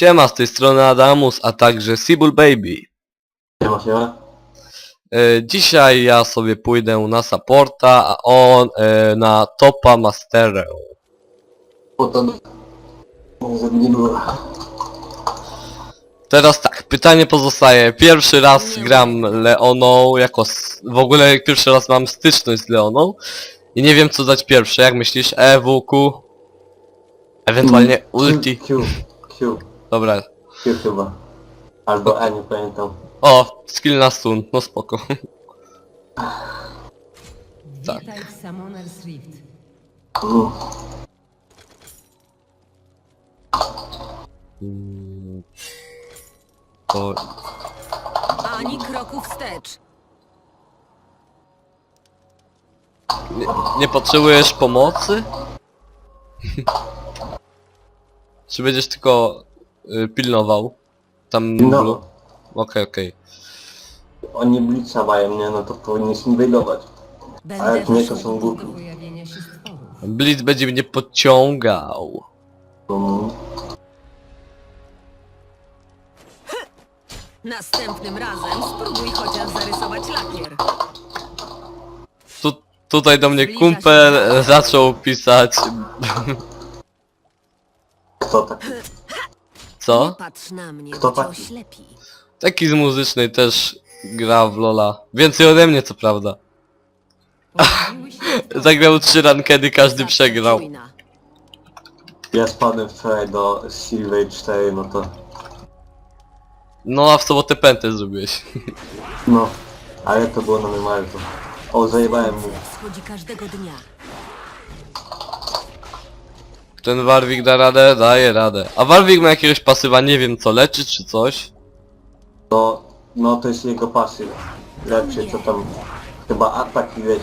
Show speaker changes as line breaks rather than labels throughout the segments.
Siema, z tej strony Adamus, a także Sibul Baby.
siema, siema.
E, dzisiaj ja sobie pójdę na supporta, a on e, na topa masterę.
Po to... Żeby nie było.
Teraz tak, pytanie pozostaje. Pierwszy raz gram Leoną, jako s- w ogóle pierwszy raz mam styczność z Leoną. I nie wiem co dać pierwsze, jak myślisz? E, W, Q? Ewentualnie ulti.
Q, Q,
Dobra.
Q chyba. Albo E, nie pamiętam.
O, skill na stun, no spoko. Tak.
Witaj w Summoner's Rift.
Mm.
To
Ani kroku wstecz.
nie, nie potrzebujesz pomocy? Czy będziesz tylko y, pilnował? Tam
No?
Okej, okej.
oni blitza mają, nie? No to powinniśmy wyjdować.
Będę
Ale nie, to są
do
głupi.
pojawienia się stworów.
Blitz będzie mnie podciągał.
Mm.
Następnym razem spróbuj chociaż zarysować lakier.
Tu, tutaj do mnie kumpel zaczął pisać...
Kto tak?
Co?
patrz na mnie,
Kto
bo cię
taki?
oślepi.
Taki z muzycznej też gra w Lola. Więcej ode mnie co prawda. Zagrał trzy rankedy, każdy przegrał.
Ja spadłem wczoraj do Silver 4, no to...
No a w sobotę pętę zrobiłeś.
No. Ale to było na normalku. O, zajebałem mu.
Każdego dnia.
Ten Warwick da radę? Daje radę. A Warwick ma jakiegoś pasywa, nie wiem co, leczy czy coś?
No, no to jest jego pasyw. Lepszy, co tam... Chyba atak i wiesz.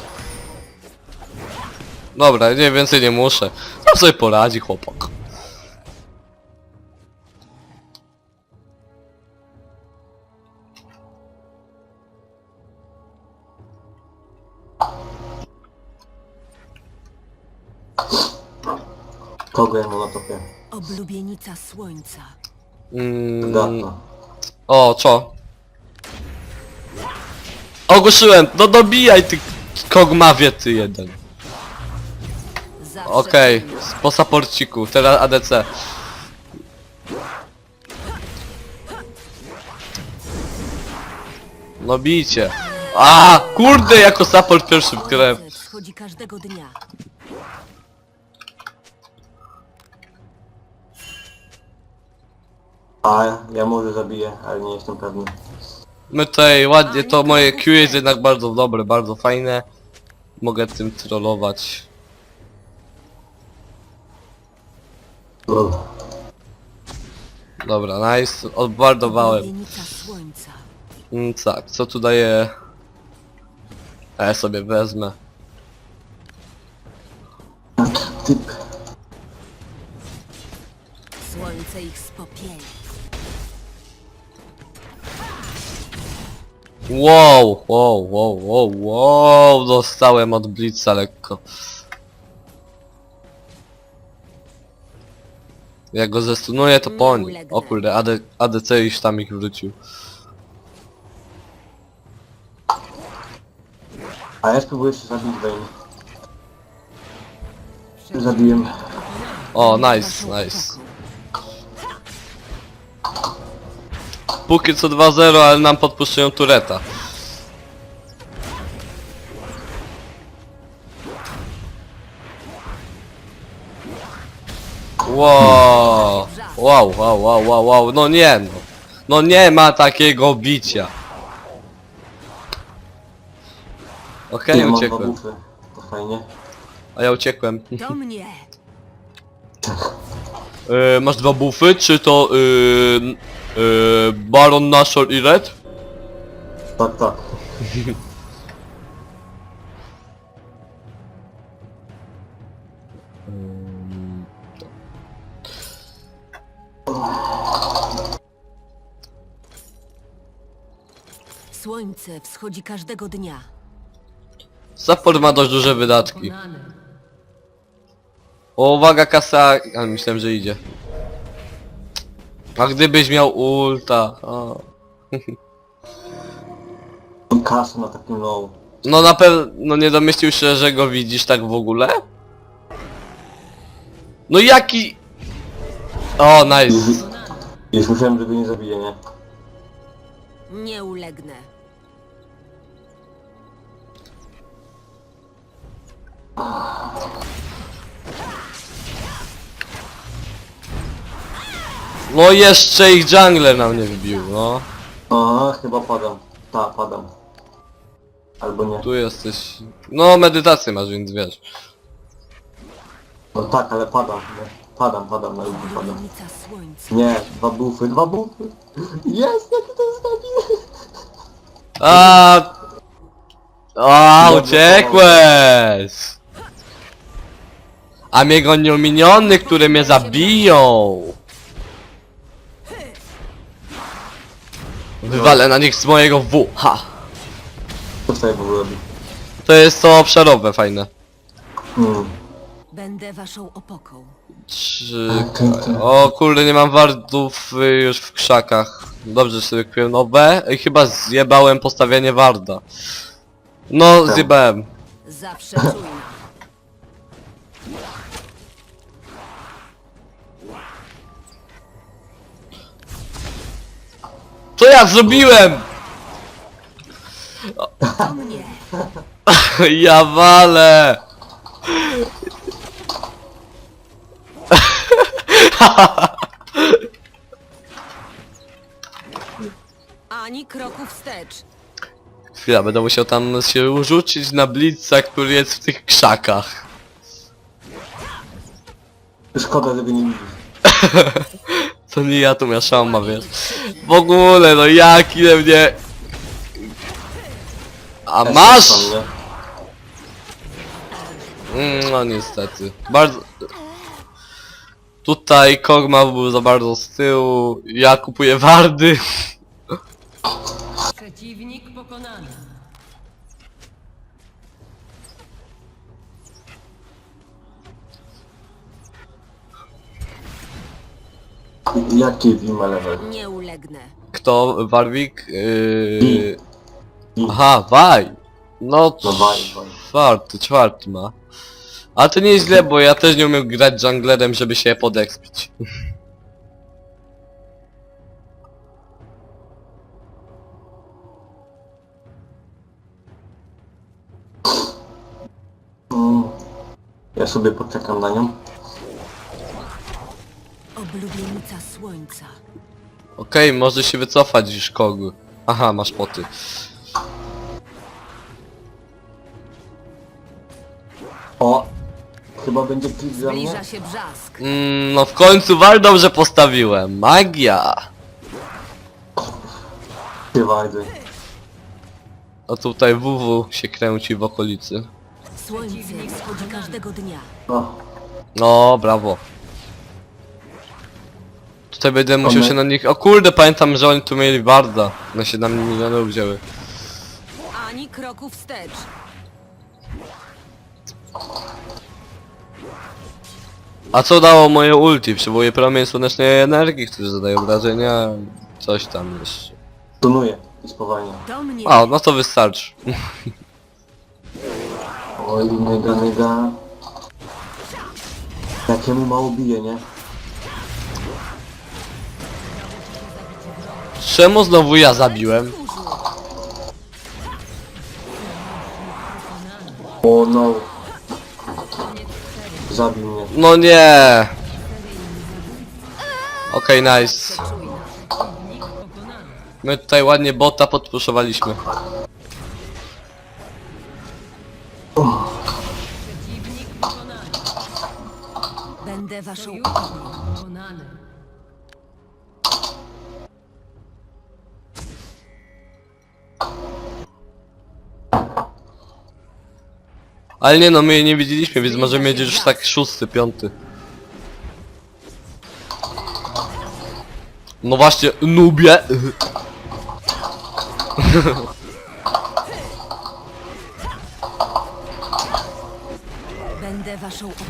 Dobra, nie więcej nie muszę. Tam sobie poradzi chłopak.
Kogo ja mu na topie?
Oblubienica słońca.
Mm,
Gatno.
O, co? Ogłuszyłem! No dobijaj ty kogmawie ty jeden. Okej, po saporciku, teraz ADC. No bijcie. A, kurde, jako support
wschodzi każdego dnia.
A ja może zabiję, ale nie jestem pewny.
My tutaj ładnie, to moje Q jest jednak bardzo dobre, bardzo fajne. Mogę tym trollować. Dobra, nice, odbardowałem.
Słońca.
Mm, tak, co tu daje? A ja sobie wezmę. Wow, wow, wow, wow, wow, dostałem od Blitza lekko. Jak go zestunuję to po nim. O kurde, AD, ADC już tam ich wrócił.
A ja spróbuję się zabić Wayne. Zabiłem.
O, nice, nice. Póki co 2-0, ale nam podpuszczają tureta. Wow, wow, wow, wow, wow, wow, no nie no. No nie ma takiego bicia. Okej,
ja mam
uciekłem.
To fajnie.
A ja uciekłem.
Do mnie.
E, masz dwa bufy, czy to yy, yy, Baron Nashor i Red?
Tak, tak.
Słońce wschodzi każdego dnia.
Support ma dość duże wydatki. O, uwaga, kasa... Ale myślałem, że idzie. A gdybyś miał ulta... O.
Kasę na takim low.
No na pewno nie domyślił się, że go widzisz tak w ogóle? No jaki... O, nice.
Już, już myślałem, że go nie zabije, nie?
Nie ulegnę.
No jeszcze ich jungler nam nie wbił, no.
Aha, chyba padam. Ta, padam. Albo nie.
Tu jesteś... No medytację masz, więc wiesz.
No tak, ale padam. Nie. Padam, padam, na ludzi padam.
Słońca.
Nie, dwa bufy, dwa bufy. Jest, jak to zrobię?
A, A, uciekłeś! A mnie gonią miniony, które mnie zabiją! Wywalę na nich z mojego W, ha!
Co tutaj w ogóle robi?
To jest to obszarowe, fajne.
Hmm.
Będę waszą opoką.
Trzy...
Okej,
O kurde, nie mam wardów y, już w krzakach. Dobrze że sobie kupiłem nowe. I chyba zjebałem postawienie warda. No,
Tak.
zjebałem.
Zawsze czujna.
Co ja zrobiłem?
Mnie.
Ja walę!
Ani kroku wstecz.
Chwila, będę musiał tam się rzucić na blitza, który jest w tych krzakach.
Szkoda, że go nie widzisz.
To nie ja tu mieszam, ma wiesz. W ogóle, no jak ile mnie... A masz! Mm, No niestety. Bardzo... Tutaj Kogma był za bardzo z tyłu, ja kupuję wardy.
Przeciwnik pokonany.
Jaki Wima level?
Nie ulegnę.
Kto? Warwick? Yy... Aha, Waj! No,
No Vaj, Vaj.
czwarty, czwarty ma. Ale to nie jest źle, bo ja też nie umiem grać junglerem, żeby się podekspić.
Mm. Ja sobie poczekam na nią.
Oblubienica słońca.
Okej, może się wycofać już kogu. Aha, masz poty.
O! Chyba będzie klik za mnie.
Zbliża się brzask.
Mm, no w końcu wal dobrze postawiłem. Magia!
Ty wajdy.
A tutaj WW się kręci w okolicy.
Słońce wschodzi każdego dnia.
No.
No, brawo. Tutaj będę musiał się na nich... O kurde, pamiętam, że oni tu mieli Barda. Na 7 milionów wzięły.
Ani kroku wstecz.
A co dało moje ulti? Przywołuje promień słonecznej energii, który zadaje obrażenia. Coś tam jeszcze.
Tunuję i spowalnia.
Mnie.
A, no to wystarczy.
Oj, mega, mega. Jakiemu mało bije, nie?
Czemu znowu ja zabiłem?
O no. Zabił mnie.
No nie. Okej, nice. My tutaj ładnie bota podpuszowaliśmy.
Będę waszą.
Ale nie no, my jej nie widzieliśmy, więc możemy mieć już tak szósty, piąty. No właśnie, nubie!
Będę waszą opoką.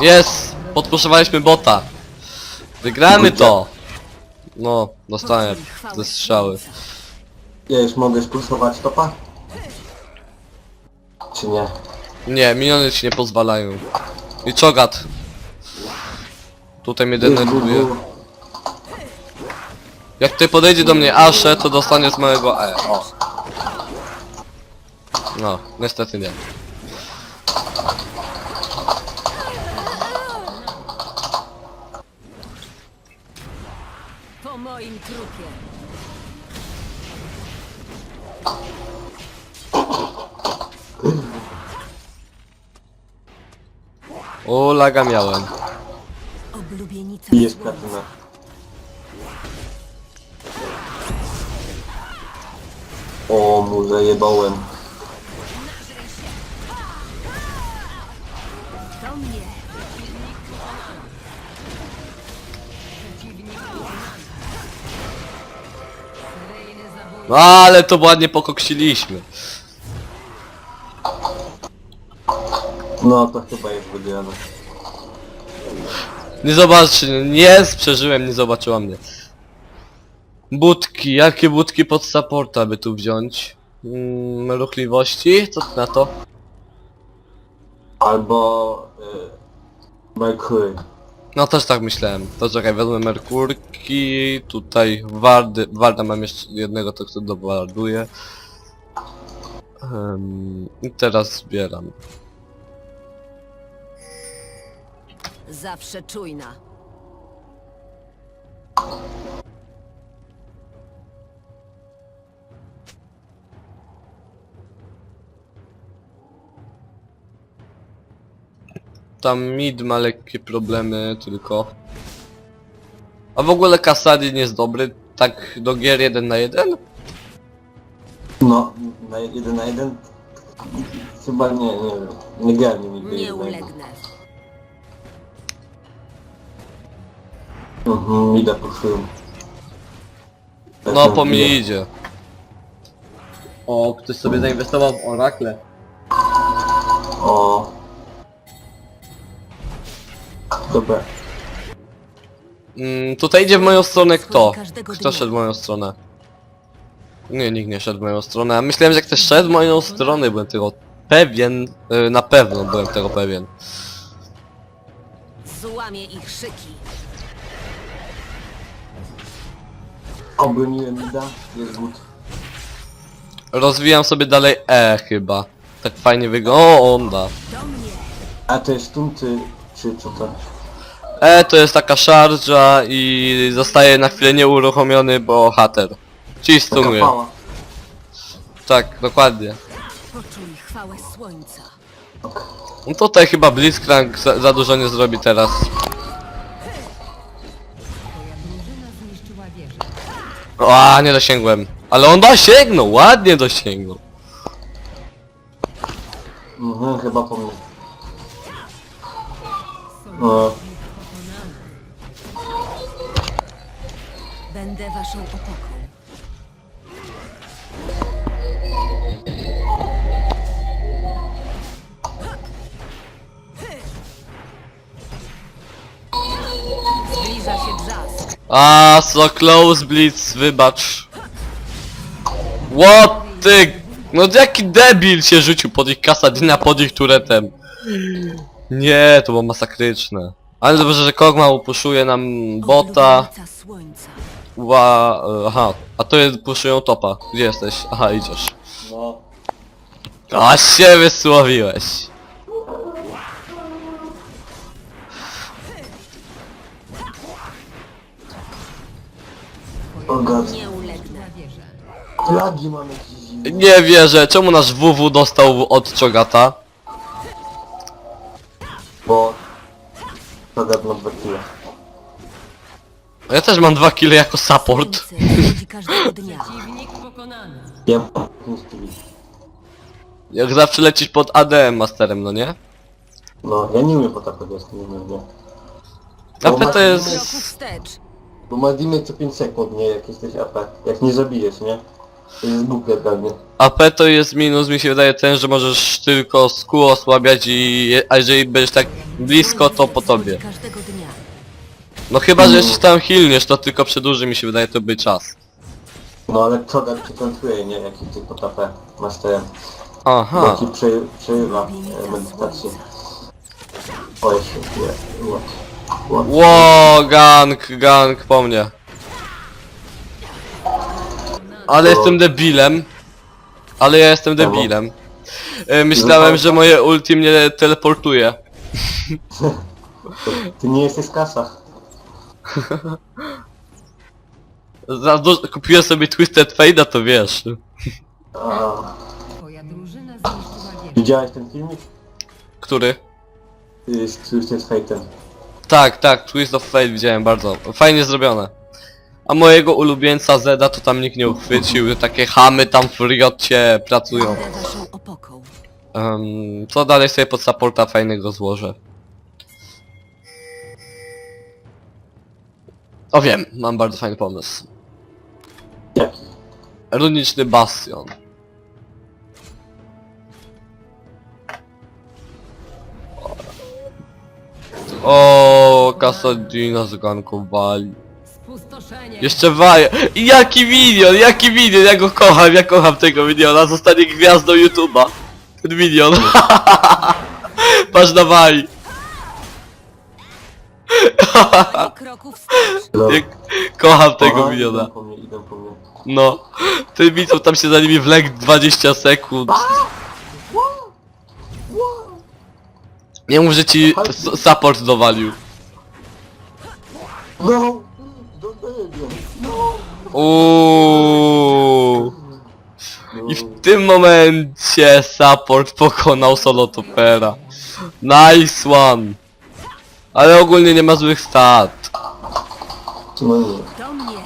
Jest! Podpuszczowaliśmy bota. Wygramy to! No, dostałem ze strzały.
Ja już mogę spulsować topa? Czy nie?
Nie, miniony ci nie pozwalają. I czogat. Tutaj mnie denerwuje. Jak ty podejdzie do mnie Asze, to dostanie z małego E. O. No, niestety nie.
Trupie.
O, laga miałem.
Oblubienica
I jest
słońca.
platyna. O, mu zajebałem.
No ale to ładnie pokoksiliśmy.
No to chyba jest wygrane.
Nie zobacz, nie przeżyłem, nie zobaczyła mnie. Budki, jakie budki pod supporta by tu wziąć? Mm, ruchliwości? Co ty na to?
Albo... Y, Mercury.
No też tak myślałem. To czekaj, wezmę Merkurki, tutaj Wardy, Warda mam jeszcze jednego, to kto dowarduję. Um, I teraz zbieram.
Zawsze czujna.
Tam mid ma lekkie problemy tylko. A w ogóle Kasadin jest dobry, tak do gier 1 na 1?
No, na jeden na jeden? Chyba nie, nie wiem. Nie grałem nigdy
Nie
jeden na jeden.
ulegnę.
Mhm, idę puszują.
No po mnie idzie. O, ktoś sobie zainwestował w Orakle.
O. Dobra.
Mm, tutaj idzie w moją stronę kto? Kto szedł w moją stronę? Nie, nikt nie szedł w moją stronę. A myślałem, że ktoś szedł w moją stronę, byłem tego pewien. y, Na pewno byłem tego pewien.
Złamię ich szyki.
Obroniłem Ida, jest good.
Rozwijam sobie dalej E chyba. Tak fajnie wygląda.
Do mnie.
A to jest stun czy, czy co to?
E to jest taka szarża i zostaje na chwilę nieuruchomiony bohater. Ci
Taka
stunuje. Tak, dokładnie.
Poczuj chwałę słońca.
No tutaj chyba Blitzcrank za, za dużo nie zrobi teraz. O, nie dosięgłem. Ale on dosięgnął, ładnie dosięgnął.
Mhm, chyba po mnie. No,
Będę waszą opoką. Zbliża się brzask.
A, so close Blitz, wybacz. What ty? No jaki debil się rzucił pod ich kasadyna, pod ich turetem. Nie, to było masakryczne. Ale dobrze, że Kogma upuszuje nam bota.
Słońca.
Ła, e, aha, a to jest puszują topa. Gdzie jesteś? Aha, idziesz.
no.
A się wysłowiłeś.
O god.
Nie ulegnę.
Lagi mam jakieś dziwne.
Nie wierzę, czemu nasz WW dostał od Czogata?
Bo... Zagadną dwa kile.
Ja też mam dwa kile jako support.
Słońce przychodzi każdego dnia.
Przeciwnik pokonany.
Ja.
Jak zawsze lecisz pod ADM masterem, no nie?
No, ja nie umiem po tak nie umiem, nie.
AP to
Kroku
jest...
wstecz.
Bo ma dimie co 5 sekund, nie, jak jesteś AP. Jak nie zabijesz, nie? To jest głupie pewnie.
AP to jest minus, mi się wydaje ten, że możesz tylko skół osłabiać i... A jeżeli będziesz tak blisko, to po tobie.
Każdego dnia.
No chyba, że się tam hilniesz, to tylko przedłuży mi się wydaje to by czas.
No ale co tak ci kontruje, nie? Jaki ty pod AP masz te...
Aha.
Ci przy, przyrywa e, medytację. O, jeszcze, nie. Łot.
Ło, gang, gang po mnie. Ale jestem debilem. Ale ja jestem debilem. E, Myślałem, że moje ulti mnie teleportuje.
Ty nie jesteś kasa.
Za dużo, kupiłem sobie Twisted Fade'a, to wiesz.
A,
Twoja drużyna zniszczyła wieżę.
widziałeś ten filmik?
Który?
Y, Z Twisted Fate'em.
Tak, tak, Twist of Fate widziałem bardzo. Fajnie zrobione. A mojego ulubieńca Zeda to tam nikt nie uchwycił, takie chamy tam w Riocie pracują.
Będę waszą opoką.
Um, co dalej sobie pod supporta fajnego złożę? O wiem, mam bardzo fajny pomysł.
Jaki?
Runiczny bastion. O, Kasadina zgankowali.
Spustoszenie.
Jeszcze waje. I Jaki minion, jaki minion, ja go kocham, ja kocham tego miniona, zostanie gwiazdą YouTube'a. Ten minion. Patrz na Waj.
Ani kroku wstecz.
No.
Jak kocham tego
Aha,
miniona.
Idą po mnie, idą po mnie.
No. Ten minion tam się za nimi wlekł 20 sekund. Nie mów, że ci s- support dowalił.
No! Do! No!
Uuuu. I w tym momencie support pokonał solo topera. Nice one. Ale ogólnie nie ma złych stat.
No nie.
Do mnie.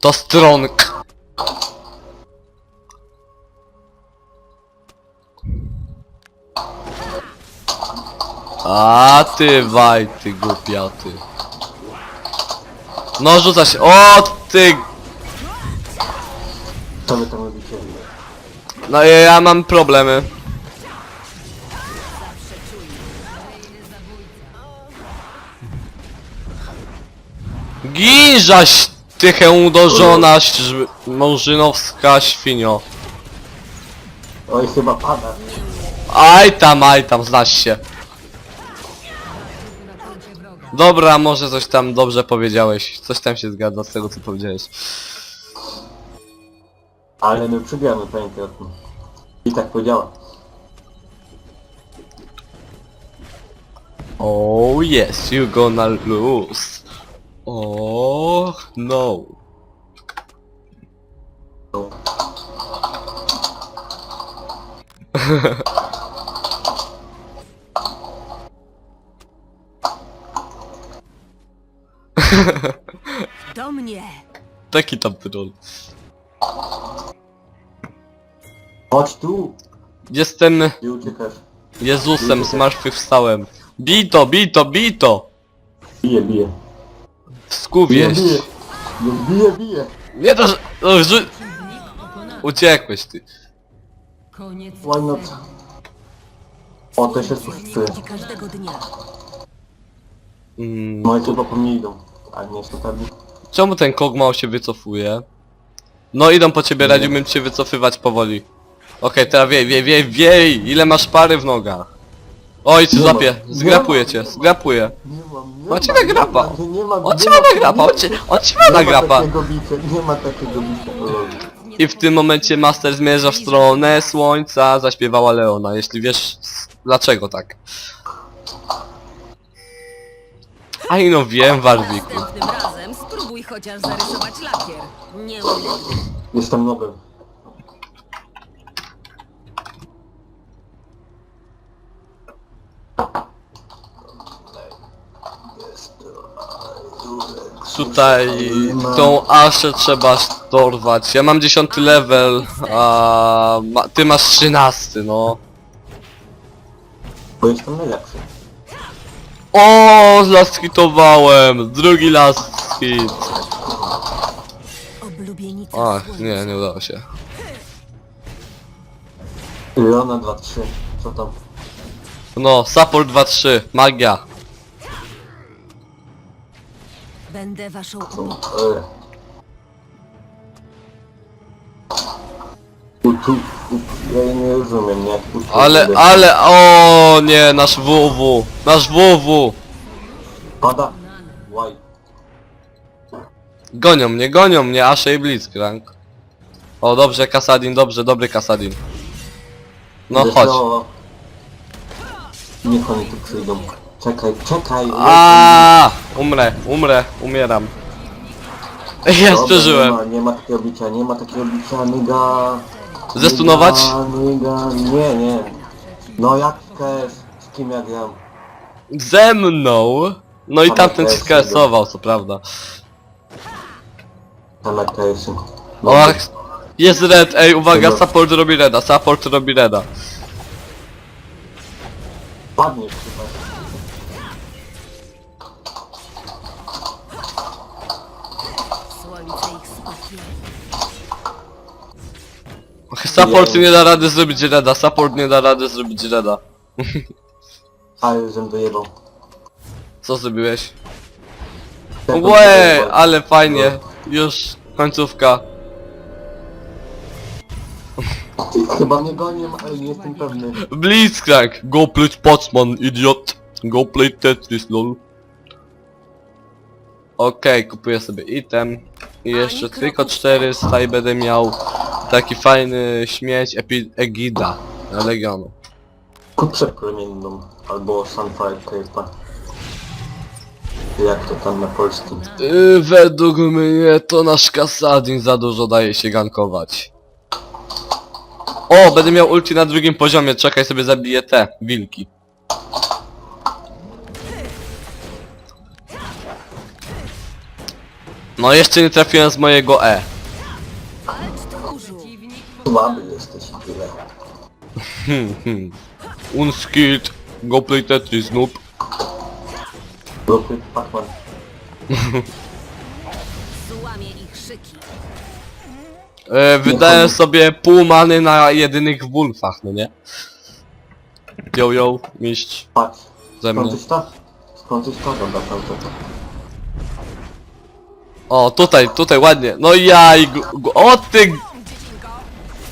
To strong. A ty waj, ty głupiaty. No rzuca się. O ty.
Co wy tam robicie?
No ja, ja mam problemy. Ginżaś tychę udożona ś- mążynowska świnio.
Oj, chyba pada.
Aj tam, aj tam, znasz się. Dobra, może coś tam dobrze powiedziałeś. Coś tam się zgadza z tego co powiedziałeś.
Ale my przegramy, pamiętaj o tym. I tak powiedziała.
Oh yes, you gonna lose. Oh no.
No.
Do mnie.
Taki tam troll.
Chodź tu!
Jestem
uciekasz?
Jezusem, zmartwychwstałem. Bij to, bij to, bij to!
Bije, bije.
Skuwieś.
bije. No, bije, bije.
Nie to, że... No, że... Uciekłeś ty.
Koniec
Why not? O, to się spuszczuje.
Przychodzi każdego dnia.
Mm,
No i chyba po mnie idą. A nie, to pewnie.
czemu ten kogmał się wycofuje? No idą po ciebie, radziłbym cię wycofywać powoli. Okej, teraz wiej, wiej, wiej, wiej! Ile masz pary w nogach? Oj,
Nie
zgrapuje
ma.
cię, zgrapuje.
Nie mam, nie
On cię
ma,
nagrapa.
Nie ma, nie ma,
On cię
ma,
nagrapa, on cię ma
Nie ma
nagrapa.
takiego bicia, nie ma takiego bicia. O,
I w tym momencie Master zmierza w stronę słońca, zaśpiewała Leona, jeśli wiesz s- dlaczego tak. Aj no wiem, Warwiku.
Następnym razem spróbuj chociaż zarysować lakier. Nie.
Jestem nobel.
Tutaj tą aszę trzeba dorwać. Ja mam 10 level, a ma, ty masz 13, no.
Bo jestem najlepszy.
O, last hitowałem! Drugi last hit.
Oblubienica
Ach,
słońca.
nie, nie udało się.
Leona 2-3. Co tam?
No, support 2-3, magia.
Będę waszą?
E. U, tu, u, ja nie rozumiem, nie? U, tu,
Ale, ale, o nie, nasz WW, nasz WW.
Pada. Łaj.
Gonią mnie, gonią mnie, Ashe i Blitzcrank. O, dobrze, Kasadin, dobrze, dobry Kasadin. No chodź.
Niech oni tu przyjdą. Czekaj, czekaj.
A, umrę, umrę, umieram. Jest,
Dobra,
przeżyłem.
Nie ma, nie ma takiego bicia, nie ma takiego bicia, niga.
Zestunować?
Niga, niga, nie, nie. No jak też, z kim ja gram?
Ze mną. No i tamten się
testy,
skresował, co prawda.
Tam jak to jest.
O, jest red, ej, uwaga, support robi reda, support robi reda.
Padniesz chyba.
słońce ich spokieje.
Support nie da rady zrobić reda, support nie da rady zrobić reda.
Ale żem dojebał.
Co zrobiłeś? Łe, ale fajnie. Już końcówka.
Chyba mnie gonią, ale nie jestem pewny.
Blitzcrank! Go play Potsman, idiot! Go play Tetris, lol. Okej, kupuję sobie item. I jeszcze tylko 4 staj będę miał taki fajny śmieć epi Egida Legionu.
Kuprzę plemienną. Albo Sunfire Cape'a. Jak to tam na polskim?
Yy, według mnie to nasz Kasadin za dużo daje się gankować. O, będę miał ulti na drugim poziomie, czekaj sobie zabiję te wilki. No jeszcze nie trafiłem z mojego E.
Słaby jesteś i tyle.
Hmm, hmm. Unskilled, go play Tetris, noob.
Pacman.
złamie ich szyki.
E, wydałem sobie pół many na jedynych wolfach, no nie? Yo yo, mistrz,
Patrz.
ze mnie.
Skończyć to? Skończyć to? Dobra, kończę to.
O, tutaj, tutaj, ładnie. No jaj, gu- gu- o ty...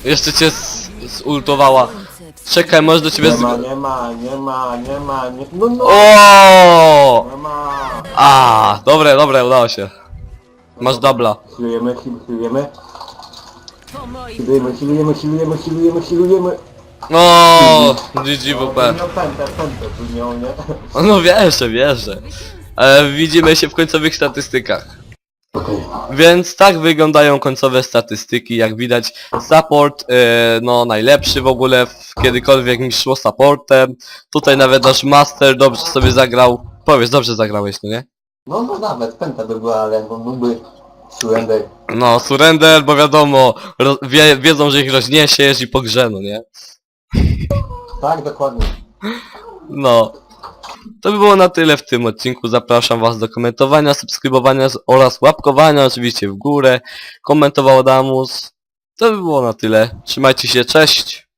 Jeszcze cię z- zultowała. Czekaj, może do ciebie
Nie
z...
ma, nie ma, nie ma, nie ma, nie... No, no!
O!
Nie ma!
A, dobre, dobre, udało się. Masz dubla.
Healujemy, heal- healujemy,
po moich
healujemy, healujemy, healujemy, healujemy, healujemy.
O, GGWP.
Miał pętę, pętę tu miał, nie?
No wierzę, wierzę. E, widzimy się w końcowych statystykach.
Okej.
Więc tak wyglądają końcowe statystyki, jak widać support, e, no najlepszy w ogóle, w, kiedykolwiek mi szło supportem. Tutaj nawet nasz master dobrze sobie zagrał. Powiedz, dobrze zagrałeś, no nie?
No, no nawet, pęta by była, ale on byłby surrender.
No, surrender, bo wiadomo, ro, wie, wiedzą, że ich rozniesiesz i po grze, no nie?
Tak, dokładnie.
No. To by było na tyle w tym odcinku. Zapraszam Was do komentowania, subskrybowania oraz łapkowania oczywiście w górę. Komentował Damus. To by było na tyle. Trzymajcie się, cześć!